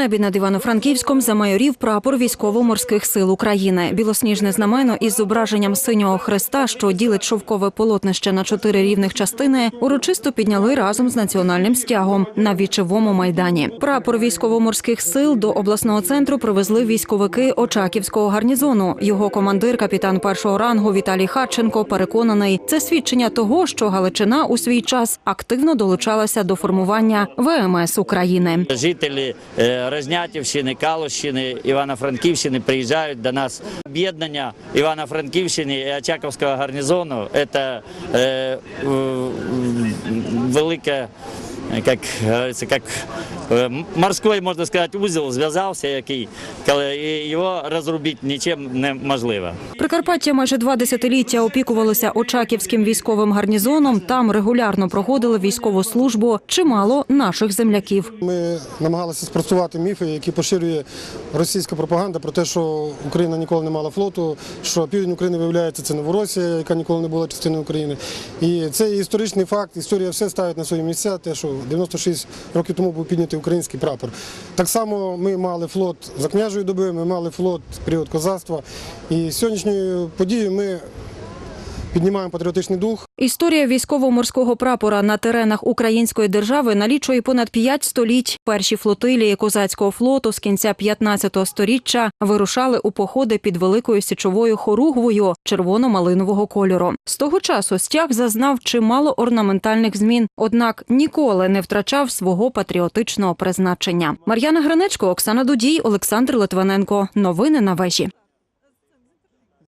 небі над Івано-Франківськом замайорів прапор військово-морських сил України. Білосніжне знамено із зображенням синього хреста, що ділить шовкове полотнище на чотири рівних частини, урочисто підняли разом з національним стягом на вічевому майдані. Прапор військово-морських сил до обласного центру привезли військовики Очаківського гарнізону. Його командир, капітан першого рангу Віталій Харченко, переконаний, це свідчення того, що Галичина у свій час активно долучалася до формування ВМС України. Жителі Рознятівщини, Калущини, Івано-Франківщини приїжджають до нас. Об'єднання Івано-Франківщини і Очаковського гарнізону це е, велике, як говориться, як морський, можна сказати, узел зв'язався, який, коли його розрубити нічим неможливо. Прикарпаття майже два десятиліття опікувалося Очаківським військовим гарнізоном. Там регулярно проходили військову службу чимало наших земляків. Ми намагалися спростувати міфи, які поширює російська пропаганда про те, що Україна ніколи не мала флоту, що південь України виявляється це Новоросія, яка ніколи не була частиною України. І це історичний факт. Історія все ставить на свої місця. Те, що 96 років тому був піднятий український прапор. Так само ми мали флот за княжою доби, ми мали флот період козацтва. І сьогоднішньою подією ми піднімаємо патріотичний дух. Історія військово-морського прапора на теренах української держави налічує понад п'ять століть. Перші флотилії козацького флоту з кінця 15-го сторіччя вирушали у походи під великою січовою хоругвою червоно-малинового кольору. З того часу стяг зазнав чимало орнаментальних змін, однак ніколи не втрачав свого патріотичного призначення. Мар'яна Гринечко, Оксана Дудій, Олександр Литвиненко. Новини на вежі.